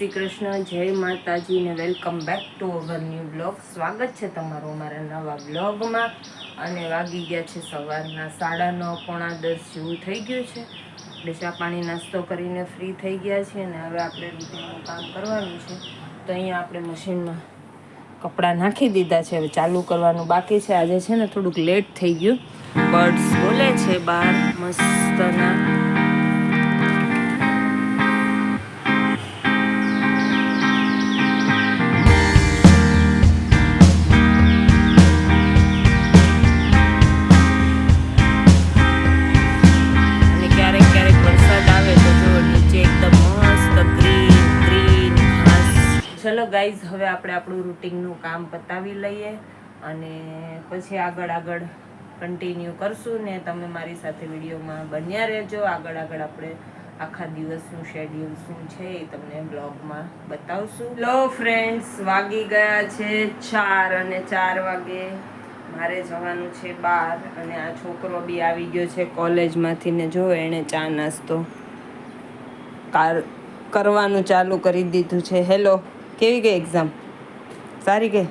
શ્રી કૃષ્ણ જય માતાજી ને welcome back to our new blog. સ્વાગત છે તમારું અમારા નવા બ્લોગમાં. અને વાગી ગયા છે સવારના સાડા નવ, પોણા દસ જેવું થઈ ગયું છે. એટલે ચા પાણી નાસ્તો કરીને ફ્રી થઈ ગયા છીએ અને હવે આપણે રૂટીનનું કામ કરવાનું છે. તો અહીંયા આપણે મશીનમાં કપડાં નાખી દીધા છે. હવે ચાલુ કરવાનું બાકી છે. આજે છે ને થોડુંક લેટ થઈ ગયું. બર્ડ્સ બોલે છે બહાર, મસ્તના. ગાઈઝ હવે આપણે આપણું રૂટિનનું કામ પતાવી લઈએ અને પછી આગળ આગળ કન્ટિન્યુ કરશું ને તમે મારી સાથે વિડીયોમાં બન્યા રહેજો. આગળ આગળ આપણે આખા દિવસનું શેડ્યુલ શું છે એ તમને બ્લોગમાં બતાવશું. લો ફ્રેન્ડ્સ વાગી ગયા છે ચાર અને ચાર વાગે. મારે જવાનું છે બહાર અને આ છોકરો બી આવી ગયો છે કોલેજમાંથી ને જો એણે ચા નાસ્તો કાર, કરવાનું ચાલુ કરી દીધું છે. હેલો કેવી ગઈ એક્ઝામ સારી ગઈ?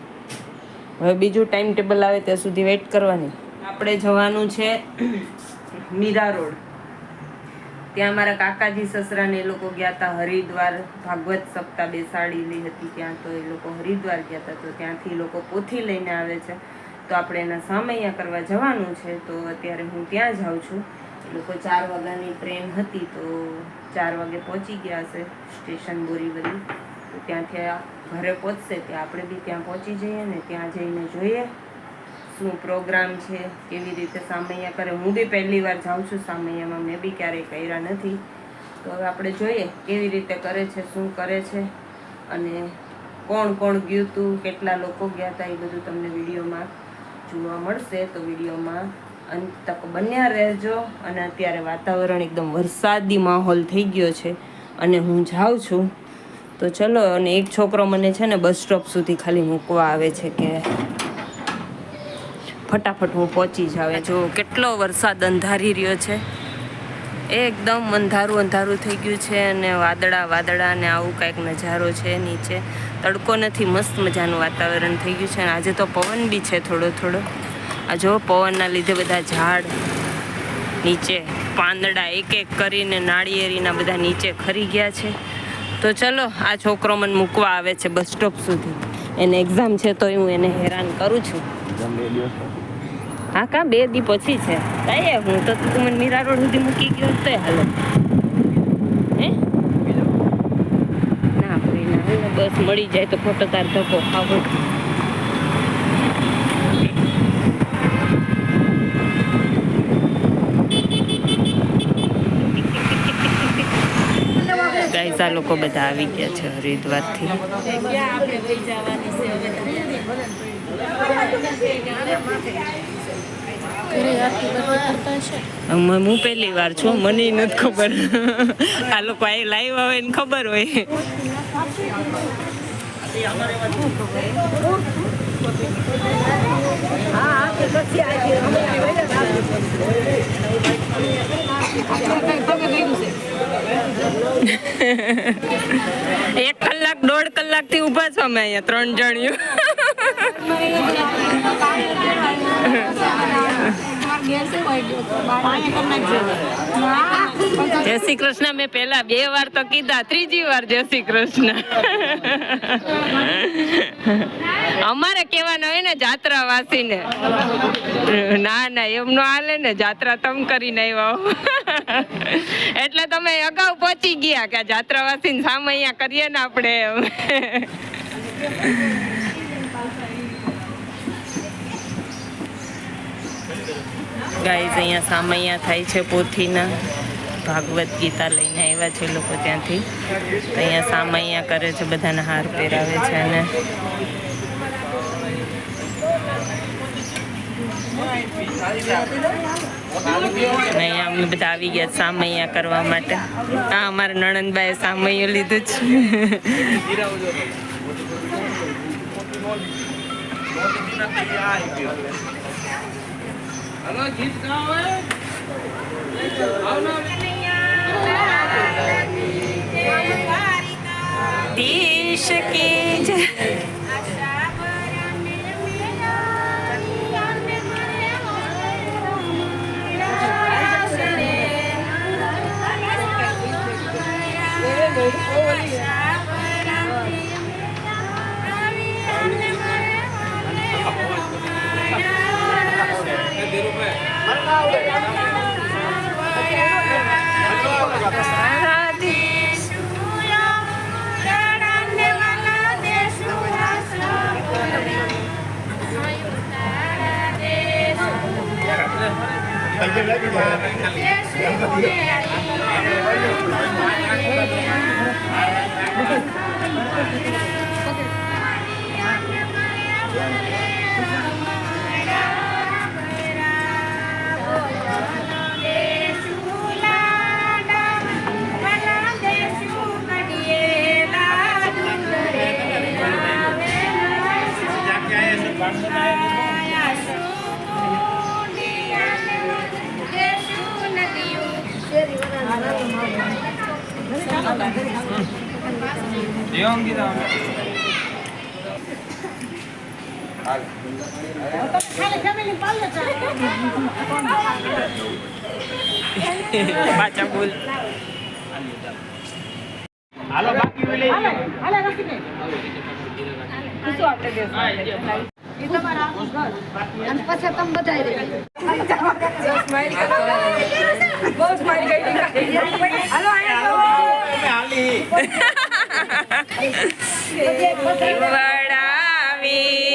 હવે બીજું ટાઈમ ટેબલ આવે ત્યાં સુધી વેઇટ કરવાની. આપણે જવાનું છે મીરા રોડ. ત્યાં મારા કાકાજી સસરાને એ લોકો ગયા હતા હરિદ્વાર, ભાગવત સપ્તાહ બેસાડેલી હતી ત્યાં, તો એ લોકો હરિદ્વાર ગયા હતા તો ત્યાંથી લોકો પોથી લઈને આવે છે. તો આપણે એના સામૈયા કરવા જવાનું છે, તો અત્યારે હું ત્યાં જાઉં છું. એ લોકો ચાર વાગ્યાની ટ્રેન હતી, તો ચાર વાગે પહોંચી ગયા હશે સ્ટેશન બોરીવલી. ત્યાંથી ઘરે પહોંચશે ત્યાં આપણે બી ત્યાં પહોંચી જઈએ ને ત્યાં જઈને જોઈએ શું પ્રોગ્રામ છે, કેવી રીતે સામૈયા કરે. હું બી પહેલી વાર જાઉં છું સામૈયામાં, મેં બી ક્યારેય કર્યા નથી. તો હવે આપણે જોઈએ કેવી રીતે કરે છે, શું કરે છે અને કોણ કોણ ગયું હતું કેટલા લોકો ગયા હતા એ બધું તમને વિડીયોમાં જોવા મળશે. તો વિડીયોમાં અંત તક બન્યા રહેજો અને અત્યારે વાતાવરણ એકદમ વરસાદી માહોલ થઈ ગયો છે અને હું જાઉં છું તો ચલો, અને એક છોકરો મને છે ને બસ સ્ટોપ સુધી ખાલી મૂકવા આવે છે કે ફટાફટ હું પહોંચી જાવ જો કેટલો વરસાદ અંધારી રહ્યો છે. એકદમ અંધારું અંધારું થઈ ગયું છે અને વાદળા વાદળા ને આવું કાંઈક નજારો છે નીચે. તડકો નથી, મસ્ત મજાનું વાતાવરણ થઈ ગયું છે અને આજે તો પવન બી છે થોડો થોડો. આ જો પવનના લીધે બધા ઝાડ નીચે પાંદડા એક એક કરીને નાળિયેરીના બધા નીચે ખરી ગયા છે. તો ચલો આ છોકરો મને મૂકવા આવે છે બસ સ્ટોપ સુધી. એને એક્ઝામ છે તો હું એને હેરાન કરું છું. હા કા બે દી પછી છે. કાંઈ હું તો તું મને મીરા રોડ સુધી મૂકી ગયો તો હાલો. હે? ના ભાઈ ના બસ મળી જાય તો ખોટો તાર ધક્કો ખાવો આ લોકો બધા આવી ગયા છે હરિદ્વારથી. હું પહેલી વાર છું મને નથી ખબર. આ લોકો આ લાઈવ આવે ને ખબર હોય. એક કલાક દોઢ કલાકથી ઊભા છો અમે અહીંયા ત્રણ જણીઓ. જય શ્રી કૃષ્ણ. મેં પહેલા બે વાર તો કીધા, ત્રીજી વાર જય શ્રી કૃષ્ણ. અમારે કહેવાનું હોય ને જાત્રા વાસીને ના ના, એમ નો હાલે ને, જાત્રા તમ કરીને આવ્યા એટલે તમે અગાઉ પહોંચી ગયા કે જાત્રા વાસીને સામે અહીંયા કરીએ ને આપણે એમ. ગાઈઝ અહીંયા સામૈયા થાય છે પોથીના. ભાગવત ગીતા લઈને આવ્યા છે લોકો ત્યાંથી. અહીંયા સામૈયા કરે છે, બધાને હાર પહેરાવે છે અને અહીંયા અમે બધા આવી ગયા સામૈયા કરવા માટે. આ અમારા નણંદબાએ સામૈયું લીધું છે. हेलो गीत गाओ है आओ ना देश के जय Thank you. જેવા અંગીતા પાછા બોલ હાલો બાકી લઈ હાલો રાખી દે શું આપણે દેસ એ તમારા અને પછી તમ બધાય રે સ્માઈલ કરો બહુ સ્માઈલ કરી હાલો આયા હાલી વડાવી.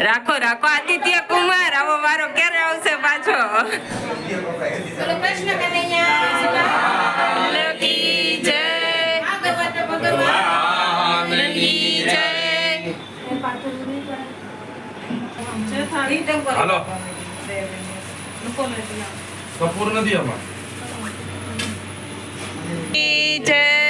રાખો રાખો. આદિત્ય કુમાર આવો મારો ક્યારે આવશે પાછો? જય.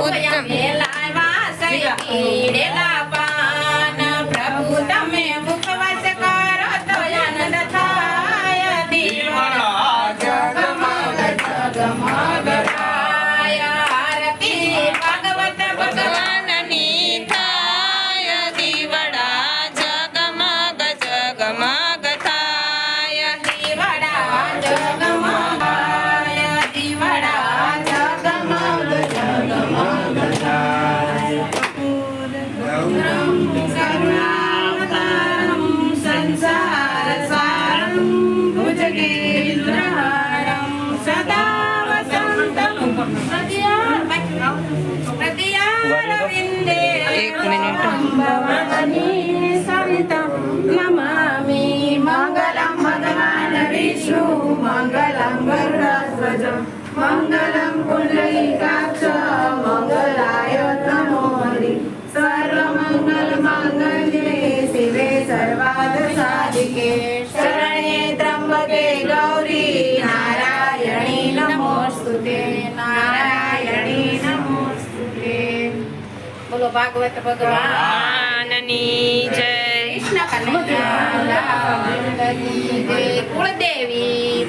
புத்தம் ஏலாய் வாசை मङ्गलं वरस्वजं मङ्गलं पुण्डलिकाक्ष मङ्गलाय नमो हरि सर्वमङ्गलमाङ्गल्ये शिवे सर्वादशादिके शरणे त्र्यम्बके गौरी नारायणी नमोऽस्तु ते नारायणी नमोऽस्तु ते बोलो भागवत भगवाननी जय કૃષ્ણ કનૈયાલાલની કુળદેવી.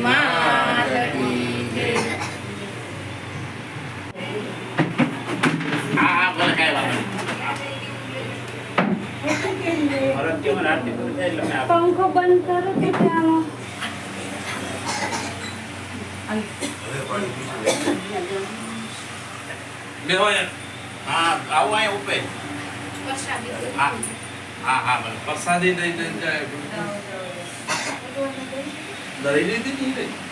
પંખો બંધ કરો કે ચાલો બેવાય હા આવું અહીંયા ઉપે હા હા હા પ્રસાદી દઈ દઈ નહીં જાય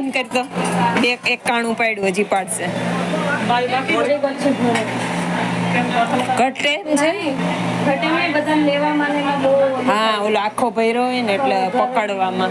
બંધ કરી દો. બે એક કાણું પાડ્યું હજી પાડશે. ઘટે હા, ઓલો આખો ભર્યો હોય ને એટલે પકડવામાં.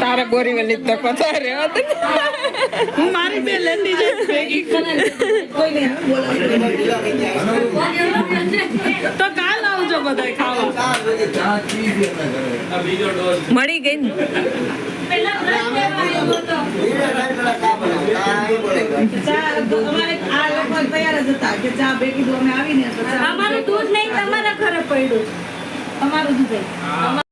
તારે બોરીવલી તો પતારે હું મારી બે લેતી જઈશ તો કાલ આવજો બધા ખાવા. મળી ગઈ ને. અમારું દૂધ નહીં તમારા ઘરે પડ્યું. તમારું દૂધ